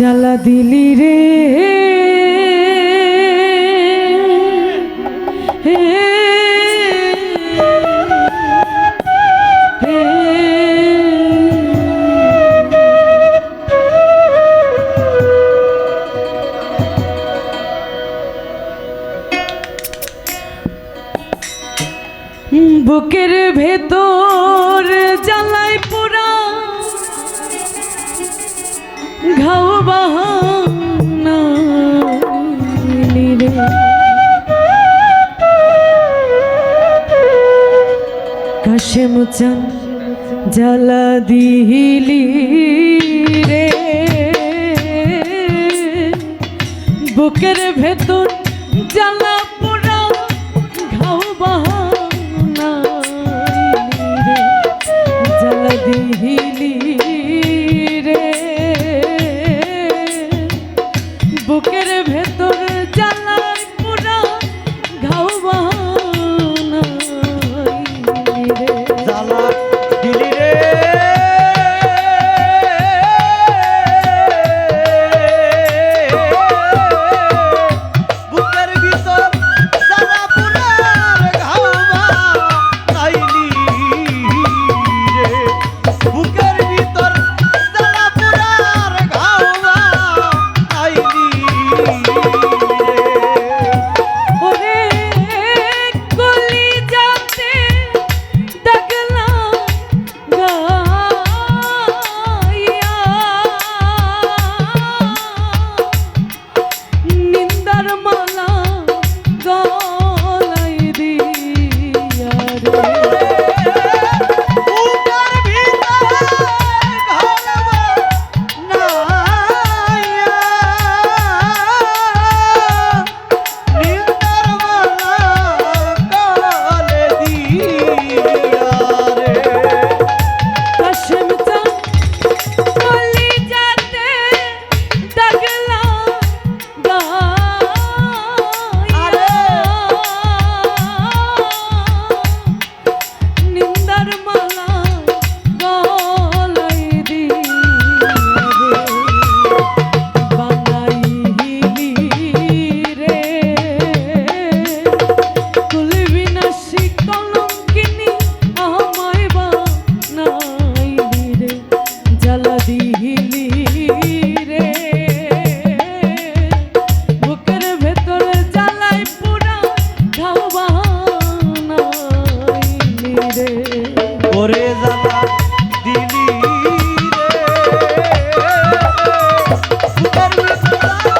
জ্বালা দিলি রে। বুকের ভেতর হাশেম চান জ্বালা দিহিলি রে। বুকের ভেতর জ্বালা পোড়া ঘাও বাহানা জ্বালা মালা Bye.